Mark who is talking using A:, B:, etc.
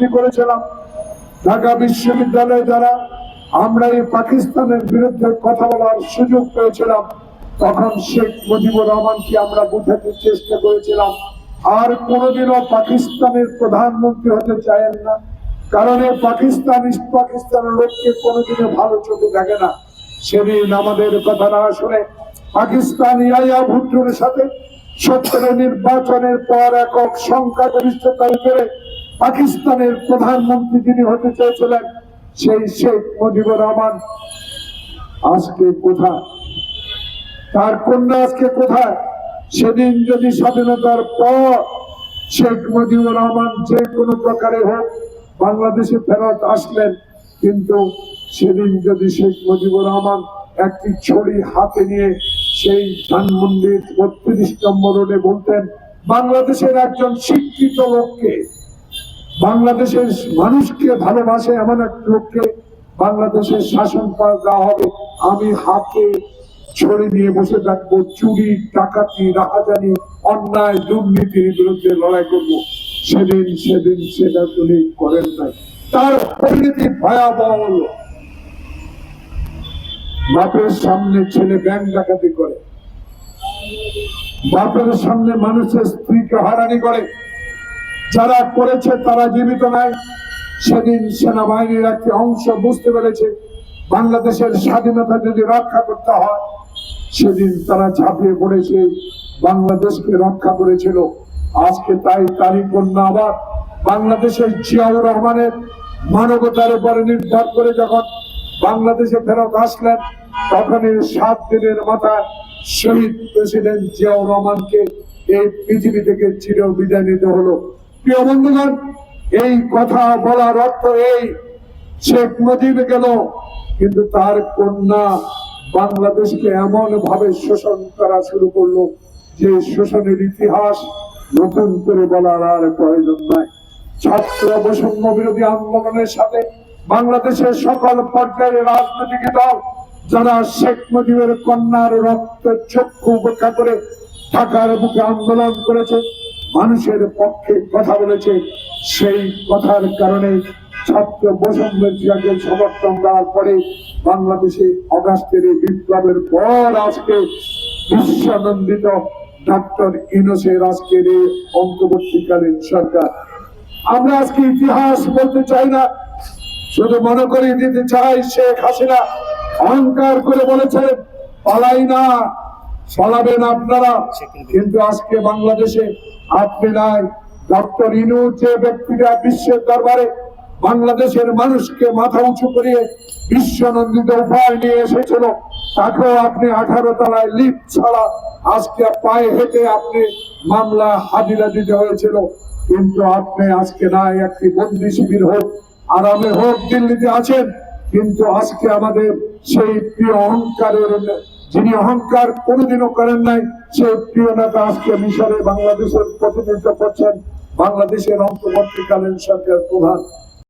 A: করেছিলাম। ঢাকা বিশ্ববিদ্যালয়ে যারা আমরা এই পাকিস্তানের বিরুদ্ধে কথা বলার সুযোগ পেয়েছিলাম, তখন শেখ মুজিবুর রহমানকে আমরা বুঝাতে চেষ্টা করেছিলাম। আর কোনোদিনও পাকিস্তানের প্রধানমন্ত্রী হতে চায়েন না। কারণ পাকিস্তান, ইস্ট পাকিস্তানের লোককে কোনোদিনও ভালো চোখে দেখে না। সেদিন আমাদের কথা না শুনে পাকিস্তান ইয়াইয়া ভুট্টোর সাথে সত্তরের নির্বাচনের পর একক সংখ্যাগরিষ্ঠতার উপরে পাকিস্তানের প্রধানমন্ত্রী যিনি হতে চেয়েছিলেন, সেই শেখ মুজিবুর রহমান। আজকে কোথায়? তার কন্যা আজকে কোথায়? সেদিন যদি স্বাধীনতার পর শেখ মুজিবুর রহমান যে কোনো প্রকারে হোক, বাংলাদেশে ফেরত আসলেন, কিন্তু সেদিন যদি শেখ মুজিবুর রহমান একটি ছড়ি হাতে নিয়ে সেই ধানমন্ডির বত্রিশ নম্বর রোডে বলতেন, বাংলাদেশের একজন শিক্ষিত লোককে বাংলাদেশের মানুষকে ভালোবাসে এমন এক লোককে বাংলাদেশের শাসন দেওয়া হবে, আমি হাতে ছড়ে নিয়ে বসে থাকব, চুরি, ডাকাতি, রাহাজানি, অন্যায়, দুর্নীতির বিরুদ্ধে লড়াই করব। সেদিন সেদিন সেটা তিনি করেন নাই। তার পরিণতি ভয়াবহ বাপের সামনে ছেলে ব্যাংক ডাকাতি করে। বাপের সামনে মানুষের স্ত্রীকে হারানি করে। যারা করেছে তারা জীবিত নাই সেদিন সেনাবাহিনীর একটি অংশ বুঝতে পেরেছে, বাংলাদেশের স্বাধীনতা যদি রক্ষা করতে হয়, সেদিন তারা ঝাঁপিয়ে পড়েছে, বাংলাদেশকে রক্ষা করেছিল। আজকে তাই তারই কন্যা আবার বাংলাদেশের জিয়াউর রহমানের মানবতার উপরে নির্ভর করে যখন বাংলাদেশে ফেরত আসলেন, তখনই সাত দিনের মাথায় শহীদ প্রেসিডেন্ট জিয়াউর রহমানকে এই পৃথিবী থেকে চির বিদায় নিতে হলো। প্রিয় বন্ধুগণ, এই কথা বলার অর্থ এই, শেখ মুজিব গেল, কিন্তু তার কন্যা বাংলাদেশকে এমন ভাবে শোষণ করা শুরু করল যে শোষণের ইতিহাস নতুন করে বলার আর প্রয়োজন নাই। ছাত্র বৈষম্য বিরোধী আন্দোলনের সাথে বাংলাদেশের সকল পর্যায়ের রাজনৈতিক দল, যারা শেখ মুজিবের কন্যার রক্ত চক্ষু উপেক্ষা করে ঢাকার বুকে আন্দোলন করেছে মানুষের পক্ষে কথা বলেছে। সেই কথার কারণে ছাত্র সমর্থন দেওয়ার পরে বাংলাদেশে অগাস্টের বিপ্লবের পর আজকে সরকার। আমরা আজকে ইতিহাস বলতে চাই না, শুধু মনে করে দিতে চাই শেখ হাসিনা অহংকার করে বলেছে পালাই না। পালাবেন আপনারা। কিন্তু আজকে বাংলাদেশে আপনি নাই। ডক্টর ইনু যে ব্যক্তিরা বিশ্বের দরবারে বাংলাদেশের মানুষকে মাথা উঁচু করিয়ে বিশ্বনন্দিত উপায় নিয়ে এসেছিল তাকেও আপনি আঠারো তলায় লিপ ছাড়া আজকে পায়ে হেঁটে আপনি মামলা হাজিরা দিতে হয়েছিল। কিন্তু আপনি আজকে নাই একটি বন্দি শিবির হোক আরামে হোক দিল্লিতে আছেন কিন্তু আজকে আমাদের সেই প্রিয় অহংকারের যিনি অহংকার কোনোদিনও করেন নাই সে প্রিয় নেতা আজকে মিশরে বাংলাদেশের প্রতিনিধিত্ব করছেন বাংলাদেশের অন্তর্বর্তীকালীন সরকার প্রধান।